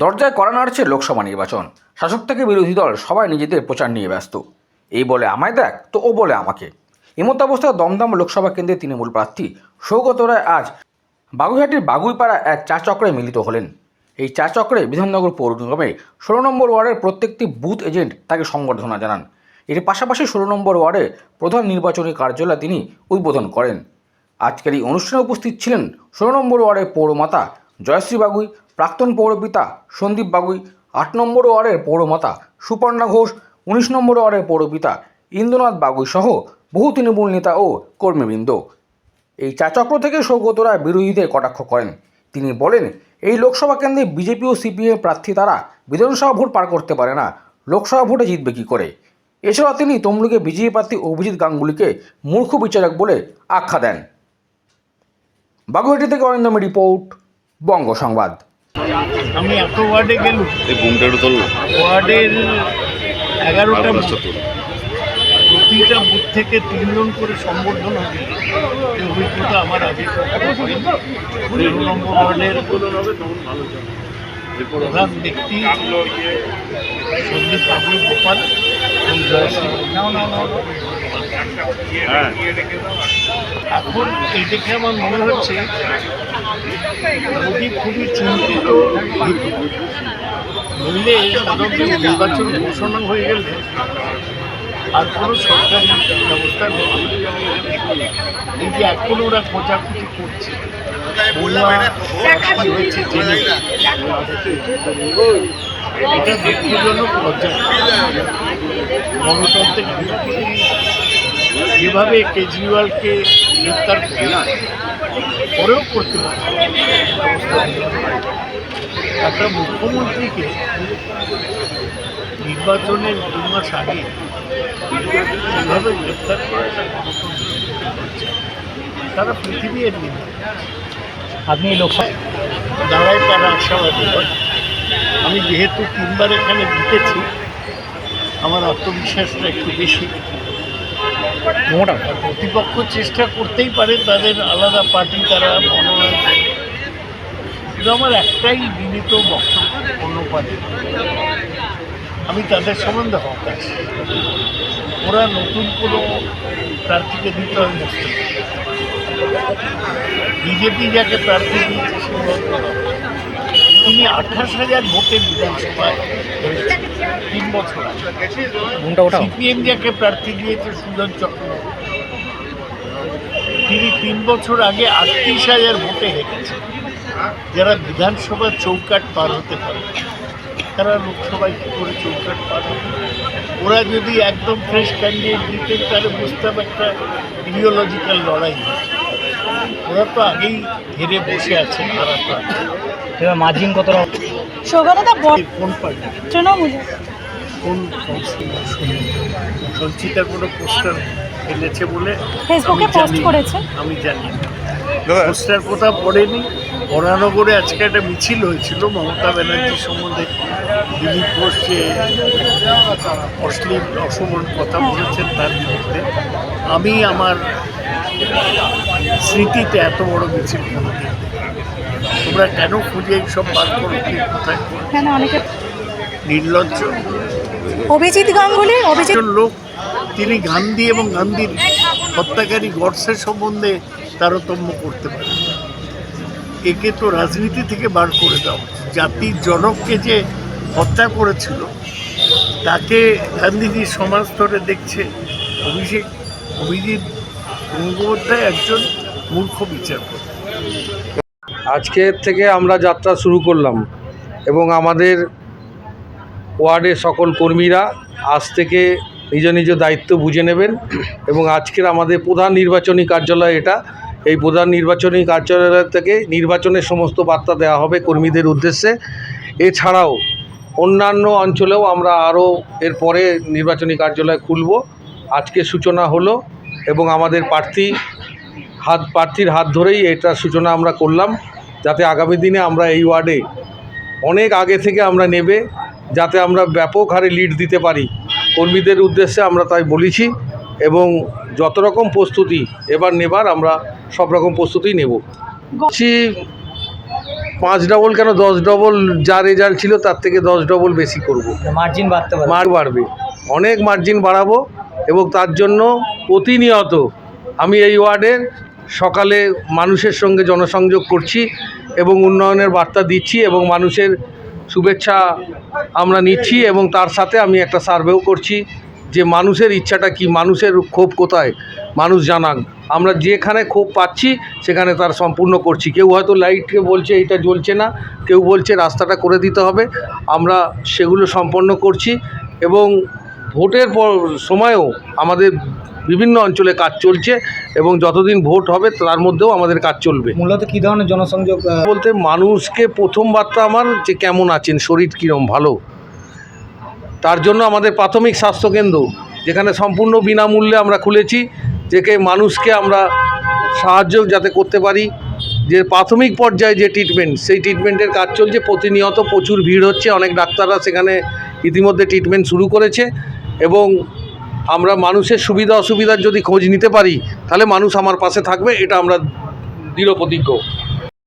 দরজায় করা নাড়ছে লোকসভা নির্বাচন। শাসক থেকে বিরোধী দল সবাই নিজেদের প্রচার নিয়ে ব্যস্ত। এই বলে আমায় দেখ, তো ও বলে আমাকে। এমত অবস্থায় দমদম লোকসভা কেন্দ্রে তৃণমূল প্রার্থী সৌগত রায় আজ বাগুইহাটির বাগুইপাড়া এক চা চক্রে মিলিত হলেন। এই চা চক্রে বিধাননগর পৌর নিগমে ষোলো নম্বর ওয়ার্ডের প্রত্যেকটি বুথ এজেন্ট তাকে সংবর্ধনা জানান। এর পাশাপাশি ষোলো নম্বর ওয়ার্ডে প্রধান নির্বাচনী কার্যালয় তিনি উদ্বোধন করেন। আজকের এই অনুষ্ঠানে উপস্থিত ছিলেন ষোলো নম্বর ওয়ার্ডের পৌরমাতা জয়শ্রী বাগুই প্রাক্তন পৌরপিতা সন্দীপ বাগুই আট নম্বর ওয়ার্ডের পৌরমাতা সুপর্ণা ঘোষ, উনিশ নম্বর ওয়ার্ডের পৌরপিতা ইন্দ্রনাথ বাগুই সহ বহু তৃণমূল নেতা ও কর্মীবৃন্দ। এই চাচক্র থেকে সৌগত রায় বিরোধীদের কটাক্ষ করেন। তিনি বলেন, এই লোকসভা কেন্দ্রে বিজেপি ও সিপিএম প্রার্থী তারা বিধানসভা ভোট পার করতে পারে না, লোকসভা ভোটে জিতবে কী করে? এছাড়া তিনি তমলুকে বিজেপি প্রার্থী অভিজিৎ গাঙ্গুলিকে মূর্খ বিচারক বলে আখ্যা দেন। বাগুহাটি থেকে অরিন্দম রিপোর্ট, বঙ্গ সংবাদ। আমি এত ওয়ার্ডে গেলাম। এই বুমটা একটু তোল ওয়ার্ডের এগারোটা প্রতিটা বুথ থেকে তিনজন করে সম্বর্ধনা দিল। এই অভিজ্ঞতা আমার আগে। পনেরো নম্বর ওয়ার্ডের প্রধান ব্যক্তি সন্দীপ বাবু গোপাল। এখন এই দেখে আমার মনে হচ্ছে মোদী খুবই চিন্তিত। নইলে সাধারণত নির্বাচন ঘোষণা হয়ে গেলে আর কোনো সরকারি ব্যবস্থা নেই। এই যে এখন ওরা খোঁজাখুঁজি করছে হয়েছে জেনে এটা দুঃখজনক ভিত্তি যেভাবে কেজরিওয়ালকে গ্রেপ্তার করে পরেও করতে পারে। একটা মুখ্যমন্ত্রীকে নির্বাচনের দু মাস আগে যেভাবে গ্রেপ্তার করে। তারা পৃথিবী এর আপনি লোকসভা দাঁড়ায় তারা আশাবাদী হয় আমি যেহেতু তিনবার এখানে জিতেছি আমার আত্মবিশ্বাসটা একটু বেশি। মোটা। প্রতিপক্ষ চেষ্টা করতেই পারে তাদের আলাদা পার্টি তারা মনোনয়ন কিন্তু আমার একটাই বিনীত বক্তব্য অন্য পার্টি। আমি তাদের সম্বন্ধে হতাশ। ওরা নতুন কোনো প্রার্থীকে দিতে হয় বিজেপি যাকে প্রার্থী দিয়েছে সে। তিনি আঠাশ হাজার ভোটে বিধানসভায় তিন বছর সিপিএম যাকে প্রার্থী দিয়েছে সুজন চক্রবর্তী। তিনি তিন বছর আগে আটত্রিশ হাজার ভোটে হেরেছে যারা বিধানসভার চৌকাট পার হতে পারে তারা লোকসভায় কী করে চৌকাট পার হবে? ওরা যদি একদম ফ্রেশ ক্যান্ডিডেট দিতেন তাহলে বুঝতাম একটা ইডিওলজিক্যাল লড়াই। ওরা তো আগেই হেরে বসে আছেন তারা এবার মার্জিন কতটা? সৌগতদা বল কোন পার্টি তৃণমূলে কোন কাউন্সিলর শুনি সঞ্চিতা কোনো পোস্টার এনেছে বলে ফেসবুকে আমি পোস্ট। করেছে। আমি জানি না। পোস্টার কোথাও পড়েনি। বরানগরে আজকে একটা মিছিল হয়েছিল মমতা ব্যানার্জি সম্বন্ধে। দিলীপ ঘোষ যে অশ্লীল অসমান কথা বলেছেন তার বিরুদ্ধে। আমি আমার স্মৃতিতে এত বড় মিছিল দেখিনি। তোমরা কেন খুঁজে এইসব বার করো? কে কোথায়? অনেকে নির্লজ্জ। অভিজিৎ গাঙ্গুলি অভিজিৎ লোক তিনি গান্ধী এবং গান্ধীর হত্যাকারী গডসের সম্বন্ধে তারতম্য করতে পারে। একে তো রাজনীতি থেকে বার করে দাও। জাতির জনককে যে হত্যা করেছিল তাকে গান্ধীজি সমাজ দেখছে। অভিষেক অভিজিৎ গঙ্গোপাধ্যায় একজন মূর্খ বিচারপতি। আজকের থেকে আমরা যাত্রা শুরু করলাম এবং আমাদের ওয়ার্ডের সকল কর্মীরা আজ থেকে নিজ নিজ দায়িত্ব বুঝে নেবেন এবং আজকের আমাদের প্রধান নির্বাচনী কার্যালয় এটা। এই প্রধান নির্বাচনী কার্যালয় থেকে নির্বাচনের সমস্ত বার্তা দেওয়া হবে কর্মীদের উদ্দেশ্যে। এছাড়াও অন্যান্য অঞ্চলেও আমরা আরও এরপরে নির্বাচনী কার্যালয় খুলব। আজকে সূচনা হলো এবং আমাদের প্রার্থী হাত প্রার্থীর হাত ধরেই এটার সূচনা আমরা করলাম। যাতে আগামী দিনে আমরা এই ওয়ার্ডে অনেক আগে থেকে আমরা নেবে যাতে আমরা ব্যাপক হারে লিড দিতে পারি। কর্মীদের উদ্দেশ্যে আমরা তাই বলেছি এবং যত রকম প্রস্তুতি এবার নেবার আমরা সব রকম প্রস্তুতি নেব। বলছি পাঁচ ডবল কেন? দশ ডবল যা রেজাল্ট ছিল তার থেকে দশ ডবল বেশি করব। মার্জিন বাড়তে মার্ক বাড়বে। অনেক মার্জিন বাড়াবো এবং তার জন্য প্রতিনিয়ত আমি এই ওয়ার্ডের সকালে মানুষের সঙ্গে জনসংযোগ করছি এবং উন্নয়নের বার্তা দিচ্ছি এবং মানুষের শুভেচ্ছা আমরা নিচ্ছি এবং তার সাথে আমি একটা সার্ভেও করছি যে মানুষের ইচ্ছাটা কি, মানুষের ক্ষোভ কোথায়, মানুষ জানাক। আমরা যেখানে ক্ষোভ পাচ্ছি, সেখানে তার সম্পূর্ণ করছি। কেউ হয়তো লাইটকে বলছে এটা জ্বলছে না। কেউ বলছে, রাস্তাটা করে দিতে হবে। আমরা সেগুলো সম্পন্ন করছি এবং ভোটের পর সময়ও আমাদের বিভিন্ন অঞ্চলে কাজ চলছে এবং যতদিন ভোট হবে তার মধ্যেও আমাদের কাজ চলবে। মূলত কি ধরনের জনসংযোগ বলতে মানুষকে প্রথম বার্তা আমার যে কেমন আছেন শরীর কীরম ভালো। তার জন্য আমাদের প্রাথমিক স্বাস্থ্যকেন্দ্র যেখানে সম্পূর্ণ বিনামূল্যে আমরা খুলেছি যেকে মানুষকে আমরা সাহায্য যাতে করতে পারি। যে প্রাথমিক পর্যায়ে যে ট্রিটমেন্ট সেই ট্রিটমেন্টের কাজ চলছে। প্রতিনিয়ত প্রচুর ভিড় হচ্ছে। অনেক ডাক্তাররা সেখানে ইতিমধ্যে ট্রিটমেন্ট শুরু করেছে এবং আমরা মানুষের সুবিধা অসুবিধার যদি খোঁজ নিতে পারি, তাহলে মানুষ আমার পাশে থাকবে, এটা আমরা দৃঢ় প্রতিজ্ঞ।